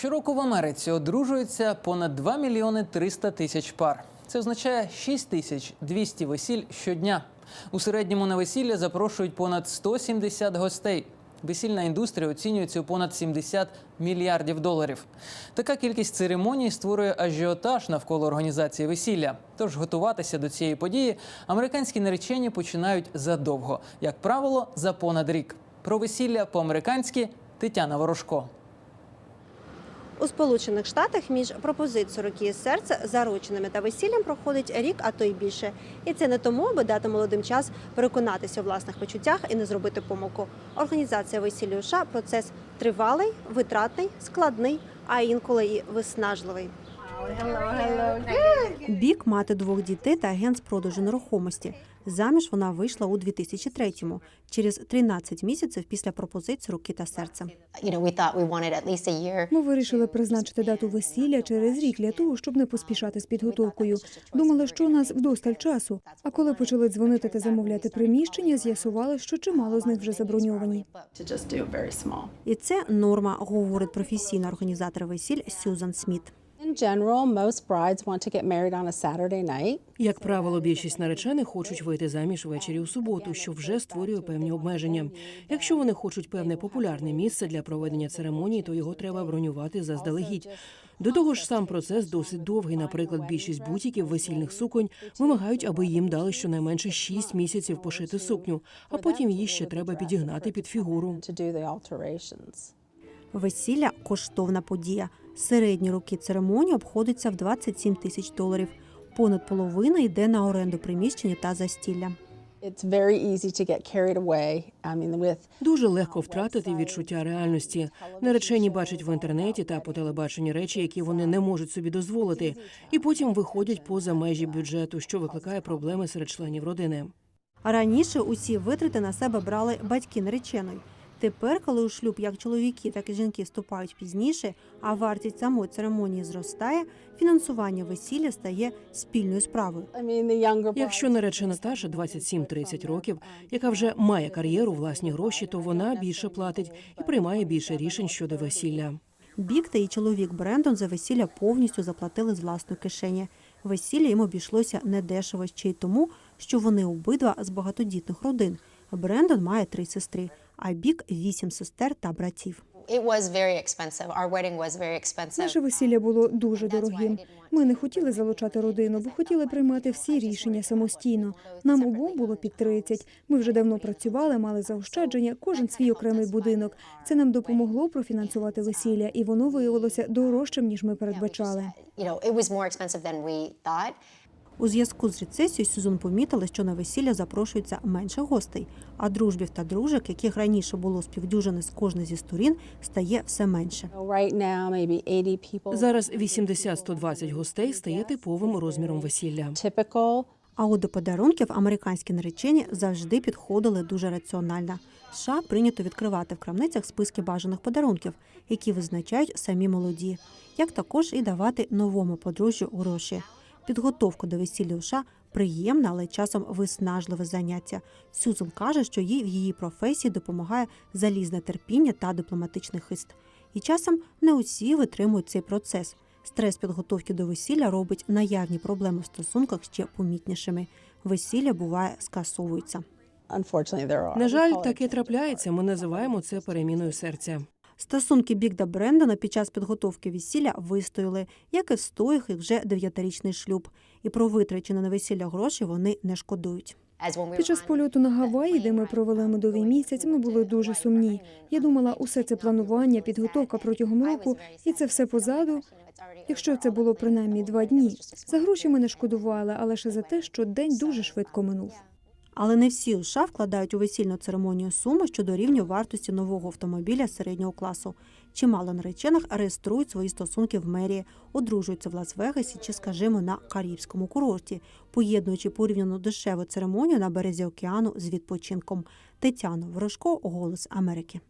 Щороку в Америці одружується понад 2 мільйони 300 тисяч пар. Це означає 6 тисяч 200 весіль щодня. У середньому на весілля запрошують понад 170 гостей. Весільна індустрія оцінюється у понад 70 мільярдів доларів. Така кількість церемоній створює ажіотаж навколо організації весілля. Тож готуватися до цієї події американські наречені починають задовго, як правило, за понад рік. Про весілля по-американськи Тетяна Ворожко. У Сполучених Штатах між пропозицією руки і серця, зарученими та весіллям проходить рік, а то й більше. І це не тому, аби дати молодим час переконатися у власних почуттях і не зробити помилку. Організація весілля у США – процес тривалий, витратний, складний, а інколи і виснажливий. Бік мати двох дітей та агент з продажу нерухомості. Заміж вона вийшла у 2003-му, через 13 місяців після пропозиції руки та серця. Ми вирішили призначити дату весілля через рік для того, щоб не поспішати з підготовкою. Думали, що у нас вдосталь часу. А коли почали дзвонити та замовляти приміщення, з'ясували, що чимало з них вже заброньовані. І це норма, говорить професійна організатор весіль Сюзан Сміт. In general, most brides want to get married on a Saturday night. Як правило, більшість наречених хочуть вийти заміж ввечері у суботу, що вже створює певні обмеження. Якщо вони хочуть певне популярне місце для проведення церемонії, то його треба бронювати заздалегідь. До того ж, сам процес досить довгий. Наприклад, більшість бутіків весільних суконь вимагають, аби їм дали щонайменше 6 місяців пошити сукню, а потім її ще треба підігнати під фігуру. to do the alterations. Весілля коштовна подія. Середні роки церемонії обходиться в 27 тисяч доларів. Понад половина йде на оренду приміщення та застілля. It's very easy to get carried away. I mean, with Дуже легко втратити відчуття реальності. Наречені бачать в інтернеті та по телебаченню речі, які вони не можуть собі дозволити, і потім виходять поза межі бюджету, що викликає проблеми серед членів родини. А раніше усі витрати на себе брали батьки нареченої. Тепер, коли у шлюб як чоловіки, так і жінки вступають пізніше, а вартість самої церемонії зростає, фінансування весілля стає спільною справою. Якщо наречена старша 27-30 років, яка вже має кар'єру, власні гроші, то вона більше платить і приймає більше рішень щодо весілля. Бік та її чоловік Брендон за весілля повністю заплатили з власної кишені. Весілля їм обійшлося недешево ще й тому, що вони обидва з багатодітних родин. Брендон має три сестри, а Бік вісім сестер та братів. Наше весілля було дуже дорогим. Ми не хотіли залучати родину, бо хотіли приймати всі рішення самостійно. Нам обом було під 30. Ми вже давно працювали, мали заощадження, кожен свій окремий будинок. Це нам допомогло профінансувати весілля, і воно виявилося дорожчим, ніж ми передбачали. У зв'язку з рецесією Сюзан помітила, що на весілля запрошується менше гостей, а дружбів та дружок, яких раніше було співдюжини з кожної зі сторін, стає все менше. So right now, maybe 80 people. Зараз 80-120 гостей стає типовим розміром весілля. А от до подарунків американські наречені завжди підходили дуже раціонально. США прийнято відкривати в крамницях списки бажаних подарунків, які визначають самі молоді, як також і давати новому подружжю гроші. Підготовка до весілля у США приємне, але часом виснажливе заняття. Сюзан каже, що їй в її професії допомагає залізне терпіння та дипломатичний хист. І часом не усі витримують цей процес. Стрес підготовки до весілля робить наявні проблеми в стосунках ще помітнішими. Весілля буває скасовується. На жаль, таке трапляється. Ми називаємо це переміною серця. Стосунки Бік та Брендона під час підготовки весілля вистояли, як і встояв їх вже дев'ятирічний шлюб. І про витрачені на весілля гроші вони не шкодують. Під час польоту на Гаваї, де ми провели медовий місяць, ми були дуже сумні. Я думала, усе це планування, підготовка протягом року, і це все позаду. Якщо це було принаймні два дні. За гроші ми не шкодували, а лише за те, що день дуже швидко минув. Але не всі США вкладають у весільну церемонію суми, що дорівнює вартості нового автомобіля середнього класу. Чимало наречених реєструють свої стосунки в мерії, одружуються в Лас-Вегасі чи, скажімо, на Карибському курорті, поєднуючи порівняно дешеву церемонію на березі океану з відпочинком. Тетяна Ворожко, Голос Америки.